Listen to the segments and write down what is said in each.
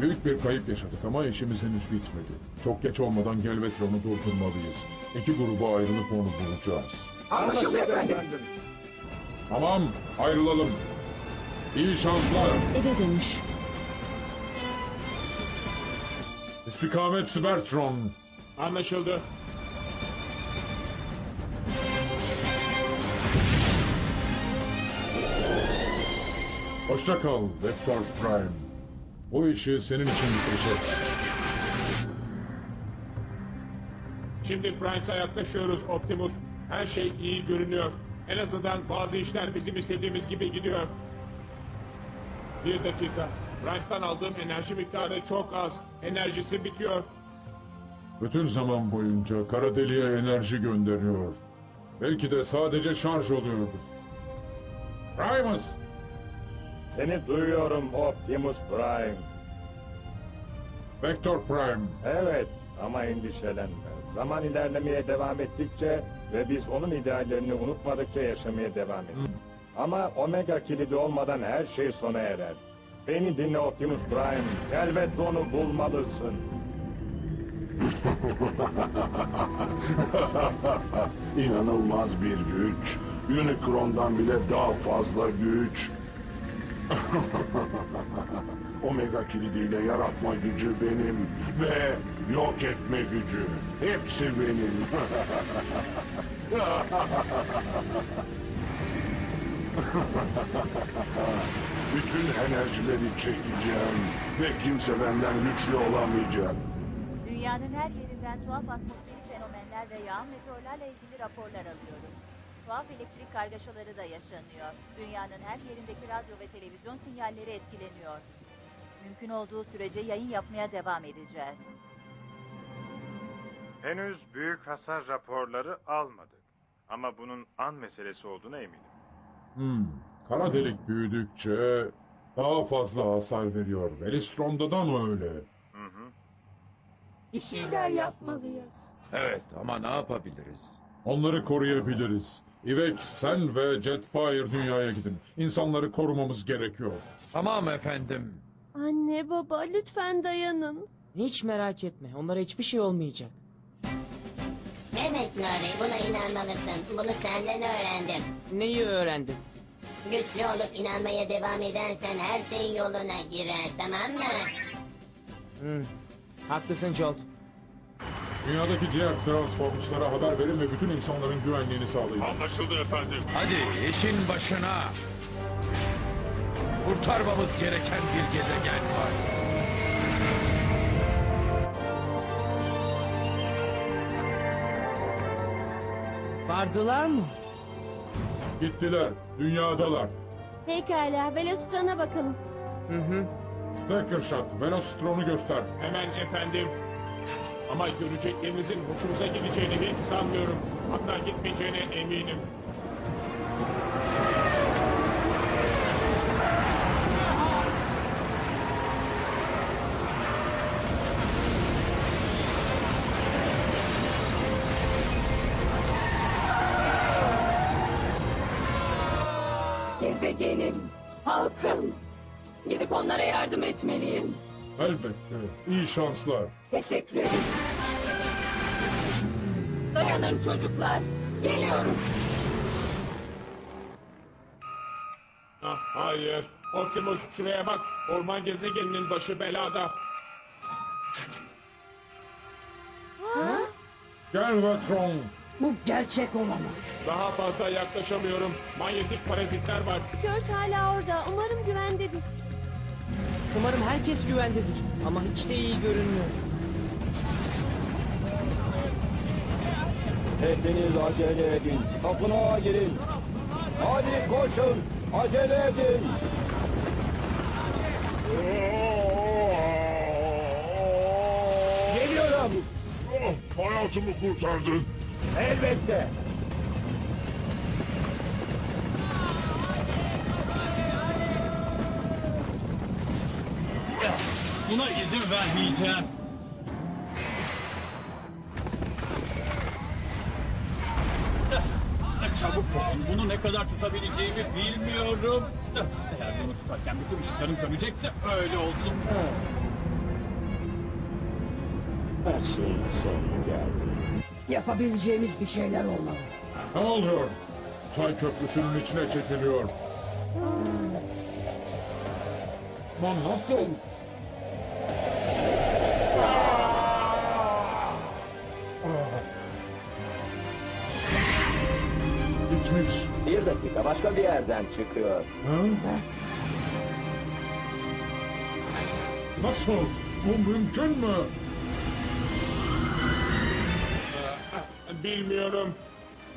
Büyük bir kayıp yaşadık ama işimiz henüz bitmedi. Çok geç olmadan Gelvetron'u durdurmalıyız. İki gruba ayrılıp onu bulacağız. Anlaşıldı efendim. Tamam, ayrılalım. İyi şanslar. Eve dönmüş. İstikamet Cybertron. Anlaşıldı. Hoşça kal Vector Prime. Bu işi senin için bitireceğiz. Şimdi Primes'a yaklaşıyoruz Optimus. Her şey iyi görünüyor. En azından bazı işler bizim istediğimiz gibi gidiyor. Bir dakika. Primes'tan aldığım enerji miktarı çok az. Enerjisi bitiyor. Bütün zaman boyunca kara deliğe enerji gönderiyor. Belki de sadece şarj oluyordur. Primus! Seni duyuyorum Optimus Prime. Vector Prime. Evet ama endişelenme. Zaman ilerlemeye devam ettikçe ve biz onun ideallerini unutmadıkça yaşamaya devam ederiz. Ama Omega kilidi olmadan her şey sona erer. Beni dinle Optimus Prime. Galvatron'u bulmalısın. İnanılmaz bir güç. Unicron'dan bile daha fazla güç. Omega kilidiyle yaratma gücü benim ve yok etme gücü. Hepsi benim. Bütün enerjileri çekeceğim ve kimse benden güçlü olamayacak. Dünyanın her yerinden tuhaf atmosferik fenomenler ve yağan meteorlarla ilgili raporlar alıyoruz. Tuhaf elektrik kargaşaları da yaşanıyor. Dünyanın her yerindeki radyo ve televizyon sinyalleri etkileniyor. Mümkün olduğu sürece yayın yapmaya devam edeceğiz. Henüz büyük hasar raporları almadık. Ama bunun an meselesi olduğuna eminim. Hmm. Kara delik büyüdükçe daha fazla hasar veriyor. Velistron'da da mı öyle? Bir şeyler yapmalıyız. Evet ama ne yapabiliriz? Onları koruyabiliriz. İvek, sen ve Jetfire dünyaya gidin. İnsanları korumamız gerekiyor. Tamam efendim. Anne baba lütfen dayanın. Hiç merak etme. Onlara hiçbir şey olmayacak. Evet Nuri, buna inanmalısın. Bunu senden öğrendim. Neyi öğrendin? Güçlü olup inanmaya devam edersen her şey yoluna girer, tamam mı? Hmm. Haklısın Jolt. Dünyadaki diğer Transformers'lara haber verin ve bütün insanların güvenliğini sağlayın. Anlaşıldı efendim. Hadi işin başına. Kurtarmamız gereken bir gezegen var. Vardılar mı? Gittiler. Dünyadalar. Pekala Velostron'a bakalım. Hı hı. Stickershot, Velocitron'u göster. Hemen efendim. Ama göreceklerinizin hoşunuza gideceğini hiç sanmıyorum. Hatta gitmeyeceğine eminim. Gezegenim, halkım. Gidip onlara yardım etmeliyim. Elbette. İyi şanslar. Teşekkür ederim. Dayanın çocuklar. Geliyorum. Ah, hayır. Optimus şuraya bak. Orman gezegeninin başı belada. Galvatron. Bu gerçek olamaz. Daha fazla yaklaşamıyorum. Manyetik parazitler var. Scourge hala orada. Umarım güvendedir. Umarım herkes güvendedir. Ama hiç de iyi görünmüyor. Hepiniz acele edin. Tapınağa girin. Hadi koşun. Acele edin. Geliyorum. Oh, hayatımı kurtardın. Elbette. Buna izin vermeyeceğim. Çabuk olun. Bunu ne kadar tutabileceğimi bilmiyorum. Eğer bunu tutarken bütün ışıklarım sönecekse öyle olsun. Her şeyin sonu geldi. Yapabileceğimiz bir şeyler olmalı. Ne oluyor? Say köprüsünün içine çekiliyor. Lan nasıl? Dakika başka bir yerden çıkıyor. Ha? Nasıl? Bu mümkün mü? Bilmiyorum.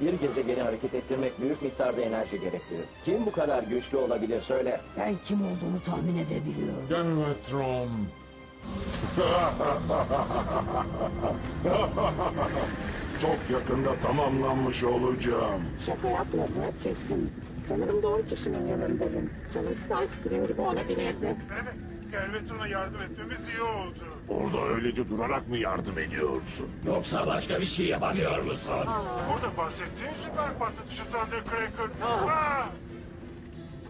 Bir gezegeni hareket ettirmek büyük miktarda enerji gerektirir. Kim bu kadar güçlü olabilir söyle. Ben kim olduğumu tahmin edebiliyorum. Galvatron. Çok yakında tamamlanmış olacağım. Şaka yapmadı kesin. Sanırım doğru kişinin yanındayım. Canım Starscream gibi olabilirdi. Evet, Galvatron'a yardım etmemiz iyi oldu. Orada öylece durarak mı yardım ediyorsun? Yoksa başka bir şey yapamıyor musun? Burada bahsettiğin süper patlatıcı Thundercracker. Aa!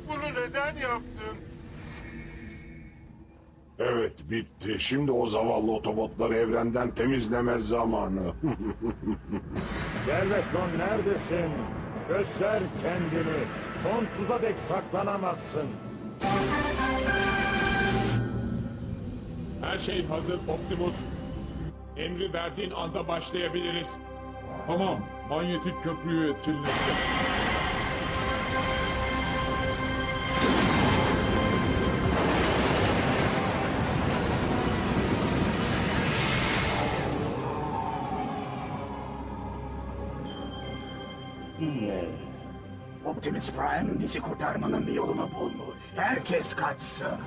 Bunu neden yaptın? Evet bitti. Şimdi o zavallı otobotları evrenden temizleme zamanı. Galvatron neredesin? Göster kendini. Sonsuza dek saklanamazsın. Her şey hazır Optimus. Emri verdiğin anda başlayabiliriz. Tamam. Manyetik köprüyü etkinleştir. Optimus Prime bizi kurtarmanın bir yolunu bulmuş. Herkes kaçsın.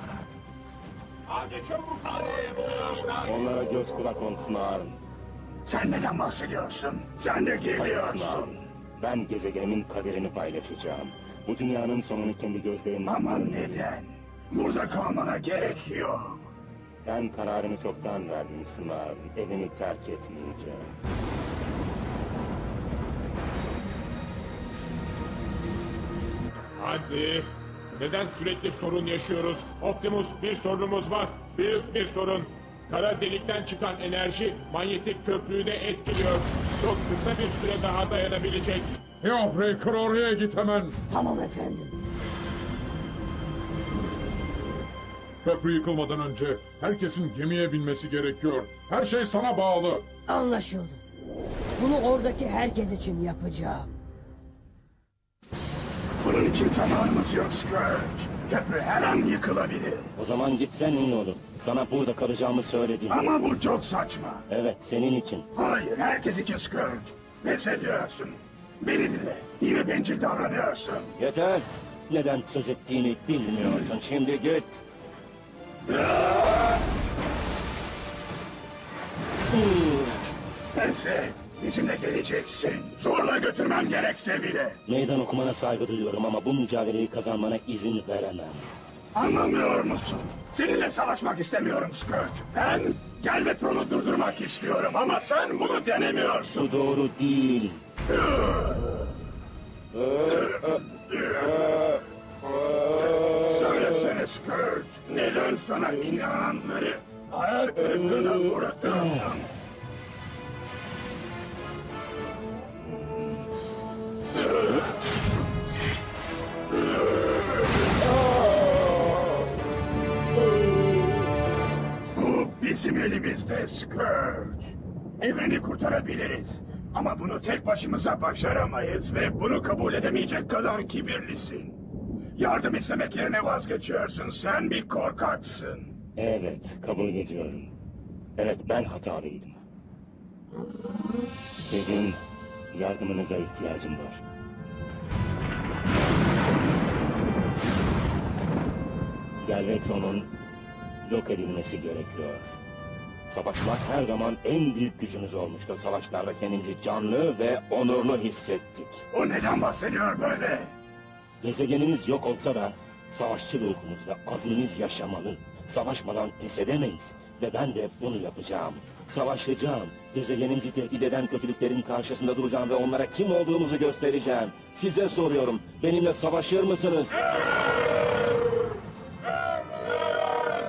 Hadi çabuk hadi. Onlara göz kulak olsun Harun. Sen neden bahsediyorsun? Sen de geliyorsun. Ben gezegenimin kaderini paylaşacağım. Bu dünyanın sonunu kendi gözlerimle... Aman neden? Burada kalmana gerek yok. Ben kararımı çoktan verdim Sınar. Evimi terk etmeyeceğim. Hadi. Neden sürekli sorun yaşıyoruz? Optimus bir sorunumuz var. Büyük bir sorun. Kara delikten çıkan enerji manyetik köprüyü de etkiliyor. Çok kısa bir süre daha dayanabilecek. Ya Breaker oraya git hemen. Tamam efendim. Köprü yıkılmadan önce herkesin gemiye binmesi gerekiyor. Her şey sana bağlı. Anlaşıldı. Bunu oradaki herkes için yapacağım. Bunun için zamanımız yok Scourge. Köprü her an yıkılabilir. O zaman gitsen iyi olur. Sana burada kalacağımı söyledim. Ama bu çok saçma. Evet, senin için. Hayır, herkes için Scourge. Pes ediyorsun. Beni dinle. Yine bencil davranıyorsun. Yeter. Neden söz ettiğini bilmiyorsun. Şimdi git. Neyse, bizimle geleceksin. Zorla götürmem gerekse bile. Meydan okumana saygı duyuyorum ama bu mücadeleyi kazanmana izin veremem. Anlamıyor musun? Seninle savaşmak istemiyorum Scourge. Ben Galvatron'u durdurmak istiyorum ama sen bunu denemiyorsun. Bu doğru değil. Söylesene Scourge. Neden sana inananları hayal kırıklığına uğratıyorsun? Bizim elimizde Scourge. Evreni kurtarabiliriz. Ama bunu tek başımıza başaramayız ve bunu kabul edemeyecek kadar kibirlisin. Yardım istemek yerine vazgeçiyorsun. Sen bir korkaksın. Evet, kabul ediyorum. Evet, ben hatalıydım. Sizin yardımınıza ihtiyacım var. Galvatron'un yok edilmesi gerekiyor. Savaşmak her zaman en büyük gücümüz olmuştur. Savaşlarda kendimizi canlı ve onurlu hissettik. O neden bahsediyor böyle? Gezegenimiz yok olsa da savaşçı ruhumuz ve azmimiz yaşamalı. Savaşmadan pes edemeyiz ve ben de bunu yapacağım. Savaşacağım. Gezegenimizi tehdit eden kötülüklerin karşısında duracağım ve onlara kim olduğumuzu göstereceğim. Size soruyorum. Benimle savaşır mısınız?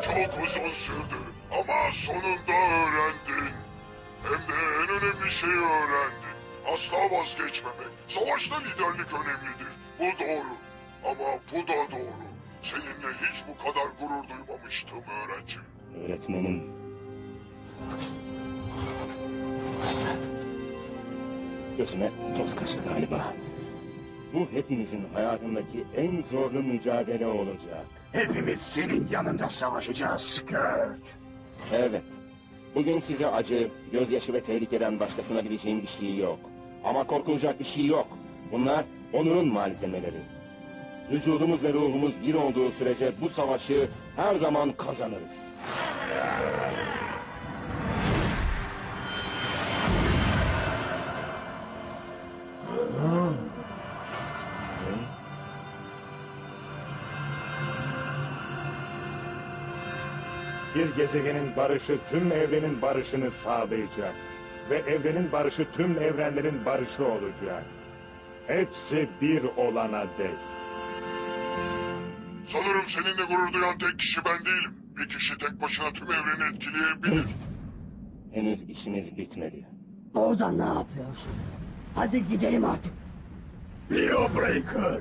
Çok uzun sürdü ama sonunda öğrendin. Hem de en önemli şeyi öğrendin. Asla vazgeçmemek. Savaşta liderlik önemlidir. Bu doğru. Ama bu da doğru. Seninle hiç bu kadar gurur duymamıştım öğrenci. Öğretmenim. Gözüme toz kaçtı galiba. Bu hepimizin hayatındaki en zorlu mücadele olacak. Hepimiz senin yanında savaşacağız Scourge. Evet. Bugün size acı, gözyaşı ve tehlikeden başka sunabileceğim bir şey yok. Ama korkulacak bir şey yok. Bunlar Onur'un malzemeleri. Vücudumuz ve ruhumuz bir olduğu sürece bu savaşı her zaman kazanırız. Bir gezegenin barışı tüm evrenin barışını sağlayacak. Ve evrenin barışı tüm evrenlerin barışı olacak. Hepsi bir olana dek. Sanırım seninle gurur duyan tek kişi ben değilim. Bir kişi tek başına tüm evreni etkileyebilir. Henüz işimiz bitmedi. Orada ne yapıyorsun? Hadi gidelim artık. Leo Breaker.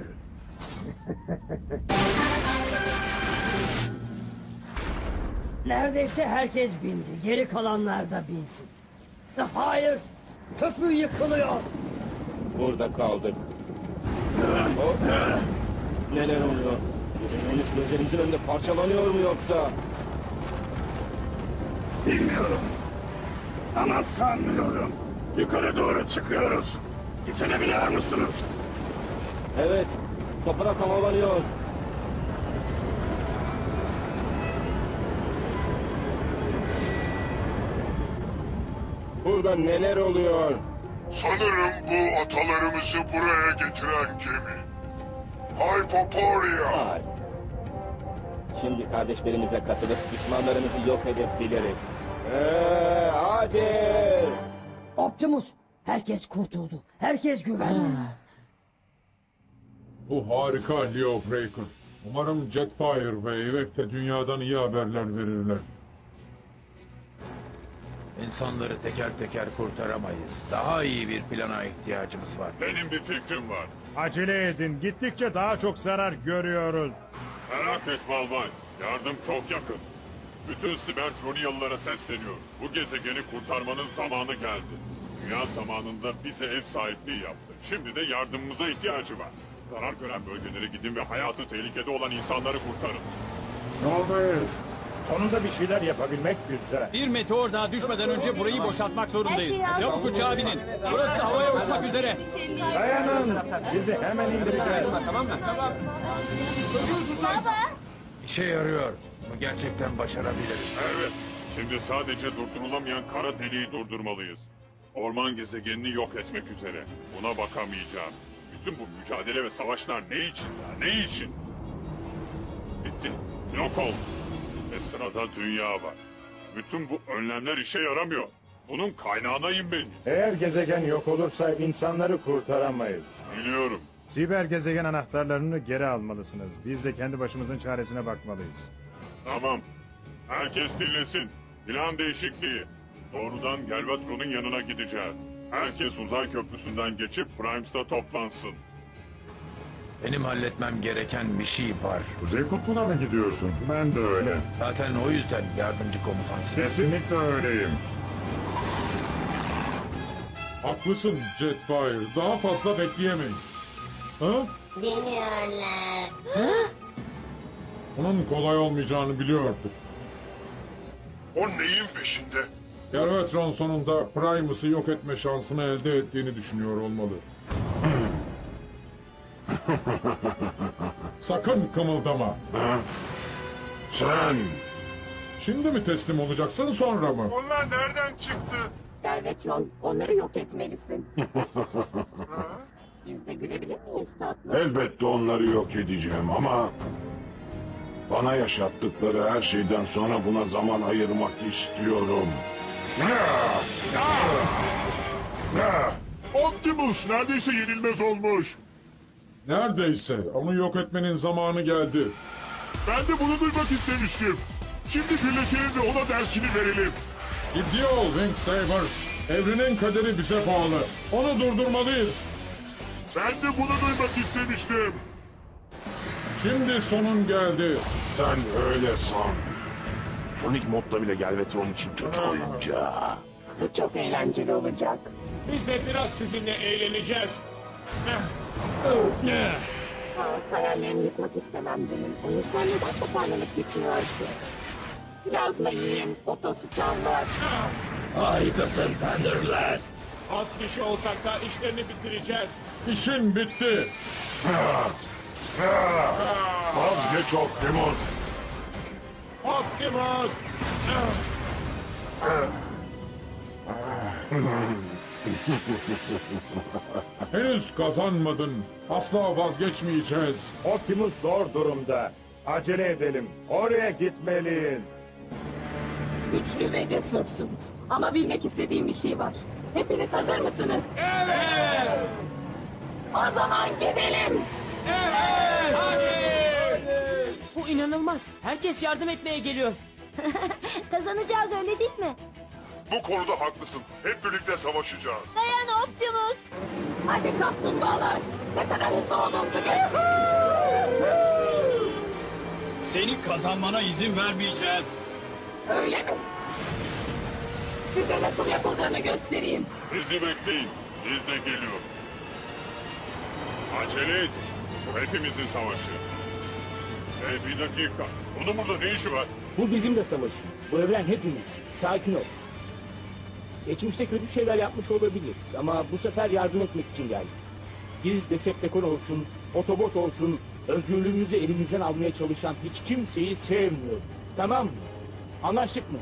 Neredeyse herkes bindi. Geri kalanlar da binsin. Hayır. Köprü yıkılıyor. Burada kaldık. O, neler oluyor? Gezegenimiz gözlerimizin önünde parçalanıyor mu yoksa? Bilmiyorum. Ama sanmıyorum. Yukarı doğru çıkıyoruz. Geçebiliyor musunuz? Evet, toprak havalanıyor. Burada neler oluyor? Sanırım bu atalarımızı buraya getiren gemi. Hypoporia. Şimdi kardeşlerimize katılıp düşmanlarımızı yok edebiliriz. Ee, hadi! Optimus. Herkes kurtuldu. Herkes güvende. Bu harika Leo Breaker. Umarım Jetfire ve Evek de dünyadan iyi haberler verirler. İnsanları teker teker kurtaramayız. Daha iyi bir plana ihtiyacımız var. Benim bir fikrim var. Acele edin. Gittikçe daha çok zarar görüyoruz. Merak etme Albay. Yardım çok yakın. Bütün Sibertronyalılara sesleniyor. Bu gezegeni kurtarmanın zamanı geldi. Dünya zamanında bize ev sahipliği yaptı. Şimdi de yardımımıza ihtiyacı var. Zarar gören bölgelere gidin ve hayatı tehlikede olan insanları kurtarın. Yoldayız. Sonunda bir şeyler yapabilmek güzel. Bir meteor daha düşmeden önce burayı boşaltmak zorundayız. Her şeyi aldım. Çabuk uçağa binin. Burası havaya uçmak üzere. Dayanın. Sizi hemen indireceğiz. Tamam mı? Tamam. Baba. İşe yarıyor. Bunu gerçekten başarabiliriz. Evet. Şimdi sadece durdurulamayan kara deliği durdurmalıyız. Orman gezegenini yok etmek üzere. Buna bakamayacağım. Bütün bu mücadele ve savaşlar ne için ya? Ne için? Bitti. Yok oldu. Ve sırada dünya var. Bütün bu önlemler işe yaramıyor. Bunun kaynağına inmeliyiz. Eğer gezegen yok olursa insanları kurtaramayız. Biliyorum. Siber gezegen anahtarlarını geri almalısınız. Biz de kendi başımızın çaresine bakmalıyız. Tamam. Herkes dinlesin. Plan değişikliği. Doğrudan Galvatron'un yanına gideceğiz. Herkes uzay köprüsünden geçip Primes'ta toplansın. Benim halletmem gereken bir şey var. Kuzey Kutbu'na mı gidiyorsun? Ben de öyle. Zaten o yüzden yardımcı komutansın. Kesinlikle öyleyim. Haklısın Jetfire. Daha fazla bekleyemeyiz. Ha? Geliyorlar. Bunun kolay olmayacağını biliyorduk. O neyin peşinde? Galvatron sonunda Primus'u yok etme şansını elde ettiğini düşünüyor olmalı. Sakın kımıldama. Sen! Şimdi mi teslim olacaksın sonra mı? Onlar nereden çıktı? Galvatron, onları yok etmelisin. Biz de gülebilir miyiz tatlım? Elbette onları yok edeceğim ama... Bana yaşattıkları her şeyden sonra buna zaman ayırmak istiyorum. Optimus neredeyse yenilmez olmuş. Neredeyse. Onu yok etmenin zamanı geldi. Ben de bunu duymak istemiştim. Şimdi birleşelim ve ona dersini verelim. Ciddi ol Wing Saber. Evrenin kaderi bize bağlı. Onu durdurmalıyız. Ben de bunu duymak istemiştim. Şimdi sonun geldi. Sen öyle san. Sonic modda bile Galvatron için çocuk oyuncağı. Bu çok eğlenceli olacak. Biz de biraz sizinle eğleneceğiz. Aa, hayallerini yıkmak istemem canım. O yüzden neden toparlanıp gitmiyorsun? Biraz mı yiyeyim? Oto sıçanlar. Harikasın Thunderblast. Az kişi olsak da işlerini bitireceğiz. İşin bitti. Vazgeç Optimus. Optimus! Henüz kazanmadın. Asla vazgeçmeyeceğiz. Optimus zor durumda. Acele edelim. Oraya gitmeliyiz. Güçlü ve cesursunuz. Ama bilmek istediğim bir şey var. Hepiniz hazır mısınız? Evet! O zaman gidelim. Evet! Hadi! Bu inanılmaz. Herkes yardım etmeye geliyor. Kazanacağız öyle değil mi? Bu konuda haklısın. Hep birlikte savaşacağız. Dayan Optimus. Hadi kaplumbağalar. Ne kadar hızlı olduğunuzu gösterün. Senin kazanmana izin vermeyeceğim. Öyle mi? Size nasıl yapıldığını göstereyim. Bizi bekleyin. Biz de geliyor. Acele et. Bu hepimizin savaşı. Hey bir dakika. Onun burada ne işi var? Bu bizim de savaşımız. Bu evren hepimiz. Sakin ol. Geçmişte kötü şeyler yapmış olabiliriz ama bu sefer yardım etmek için geldik. Biz Decepticon olsun, Autobot olsun, özgürlüğümüzü elimizden almaya çalışan hiç kimseyi sevmiyoruz. Tamam mı? Anlaştık mı?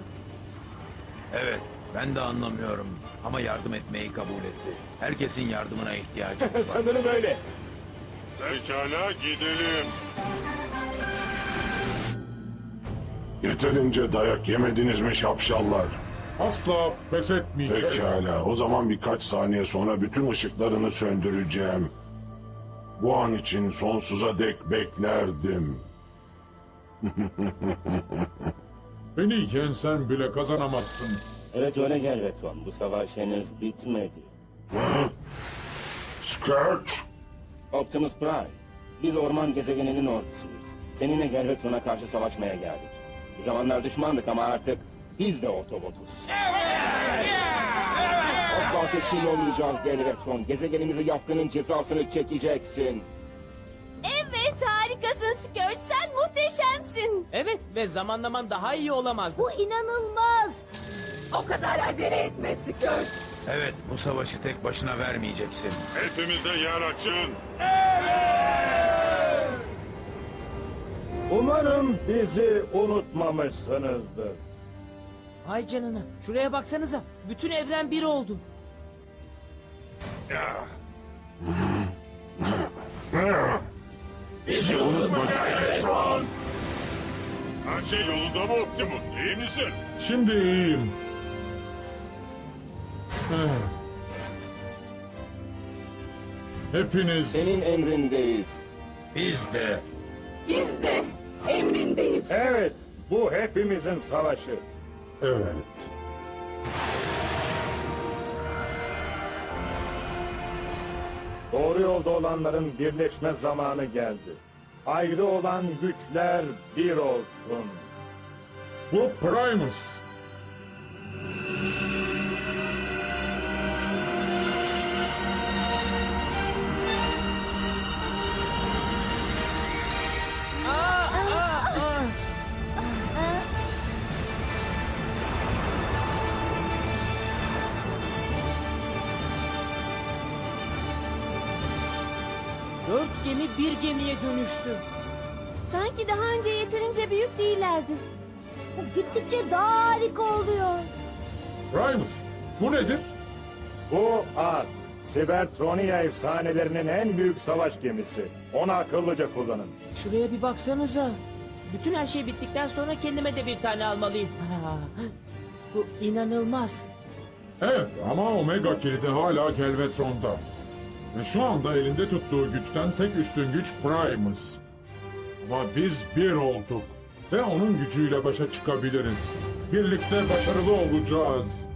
Evet, ben de anlamıyorum. Ama yardım etmeyi kabul etti. Herkesin yardımına ihtiyacı var. Sanırım öyle. Pekala gidelim. Yeterince dayak yemediniz mi şapşallar? Asla pes etmeyeceğiz. Pekala, o zaman birkaç saniye sonra bütün ışıklarını söndüreceğim. Bu an için sonsuza dek beklerdim. Beni yensen bile kazanamazsın. Evet öyle gel Retron. Bu savaş henüz bitmedi. Hı? Scourge? Optimus Prime. Biz orman gezegeninin ordusuyuz. Seninle Galvatron'a karşı savaşmaya geldik. Bir zamanlar düşmandık ama artık biz de Autobot'uz. Asla teslim olmayacağız Galvatron. Gezegenimize yaptığının cezasını çekeceksin. Evet harikasın Skirt sen muhteşemsin. Evet ve zamanlaman daha iyi olamazdı. Bu inanılmaz. O kadar acele etme Scourge. Evet, bu savaşı tek başına vermeyeceksin. Hepimize yer açın. Umarım bizi unutmamışsınızdır. Ay canına. Şuraya baksanıza. Bütün evren bir oldu. Bizi unutma Galvatron. Her şey yolunda mı Optimus? İyi misin? Şimdi iyiyim. Hepiniz Senin emrindeyiz. Biz de. Biz de emrindeyiz. Evet, bu hepimizin savaşı. Evet. Doğru yolda olanların birleşme zamanı geldi. Ayrı olan güçler bir olsun. Bu Primus. Dönüştü. Sanki daha önce yeterince büyük değillerdi. Bu gittikçe daha harika oluyor. Primus. Bu nedir? Bu Ark, Cybertronia efsanelerinin en büyük savaş gemisi. Onu akıllıca kullanın. Şuraya bir baksanıza. Bütün her şey bittikten sonra kendime de bir tane almalıyım. Ha, bu inanılmaz. Evet ama Omega kilidi hala Galvatron'da. Ve şu anda elinde tuttuğu güçten tek üstün güç Primus. Ama biz bir olduk. Ve onun gücüyle başa çıkabiliriz. Birlikte başarılı olacağız.